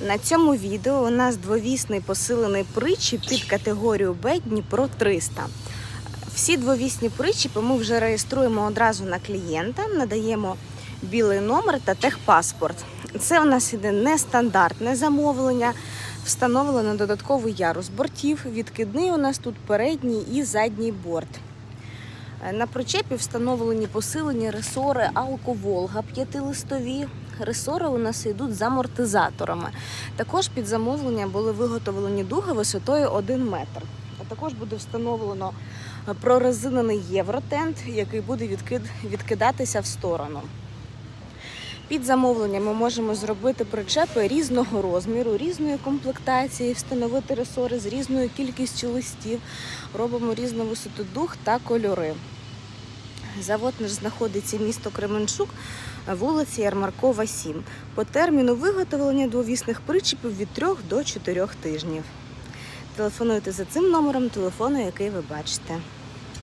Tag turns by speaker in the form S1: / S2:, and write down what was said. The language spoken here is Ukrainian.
S1: На цьому відео у нас двовісний посилений причіп під категорію Б Дніпро 300. Всі двовісні причіпи ми вже реєструємо одразу на клієнта, надаємо білий номер та техпаспорт. Це у нас іде нестандартне замовлення. Встановлено додатковий ярус бортів. Відкидний у нас тут передній і задній борт. Е, На причепі встановлені посилені ресори Алко-Волга п'ятилистові. Ресори у нас йдуть з амортизаторами. Також під замовлення були виготовлені дуги висотою 1 метр. А також буде встановлено е, прорезинений євротент, який буде відкид... відкидатися в сторону. Під замовлення ми можемо зробити причепи різного розміру, різної комплектації, встановити ресори з різною кількістю листів. Робимо різну висоту дух та кольори. Завод наш знаходиться місто Кременчук, вулиця Ярмаркова, 7. По терміну виготовлення двовісних причепів від 3 до 4 тижнів. Телефонуйте за цим номером телефону, який ви бачите.